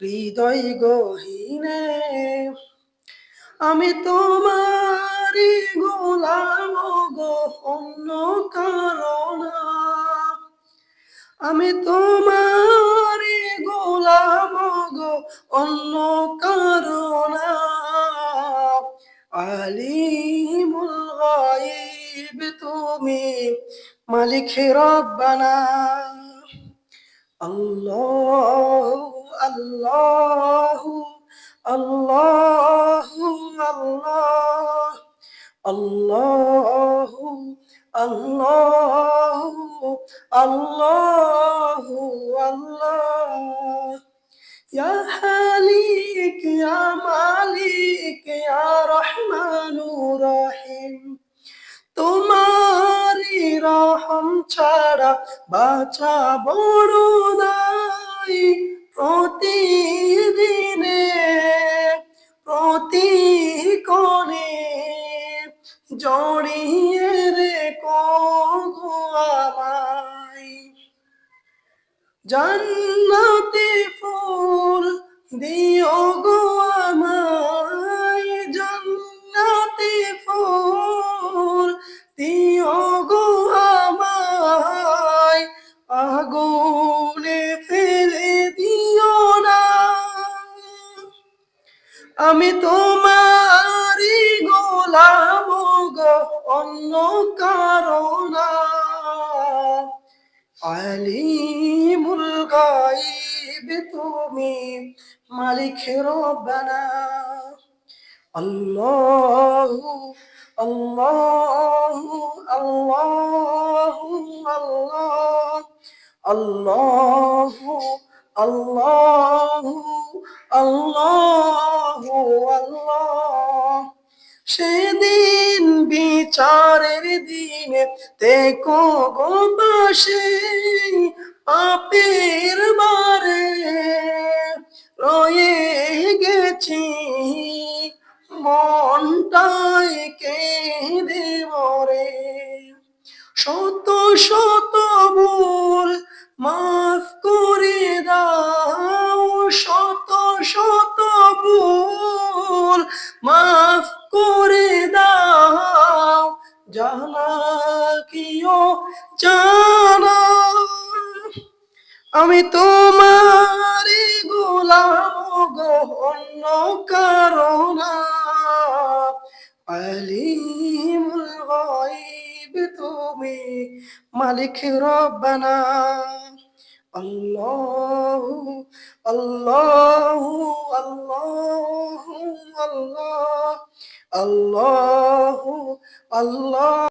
হৃদয় গহীনে, আমি তোমারি গোলাম গো অন্য কারণ। আমি তোমারি গোলাম গো অন্য কারণ। আলিমুল গাইব তুমি মালিক রব্বানা। আল্লাহ আল্লাহ আল্লাহ আল্লাহ আল্লাহ আল্লাহ আল্লাহ আল্লাহ ইয়া হালিক ইয়া মালিক ইয়া রহমানুর রহিম তোমারি রহম ছাড়া বাঁচা বড় না। জড়িয়ে রে আমায়। জান্নাতে ফুল দিও গো আমায়। জান্নাতে ফুল দিও গো আমায়। আগুনে ফেলে দিও না। আমি তোমারি গোলাম গো অন্য কারণ। আলিমুল গাইব তুমি মালিক রব্বানা। আল্লাহ আল্লাহ আল্লাহ আল্লাহ আল্লাহ আল্লাহ আল্লাহ। সেদিন বিচারের দিনে দেখো গো পাশে পাপের বারে রয়ে গেছি। মনটাই কেঁদে মরে। শত শত ভুল মাফ করে দাও। শত শত ভুল মাফ করে দাও জানা কিও জানা। আমি তোমার গোলাম গো, অন্য কারণ। আলিমুল গাইব তুমি মালিক রব্বানা। আল্লাহ আল্লাহ আল্লাহ আল্লাহ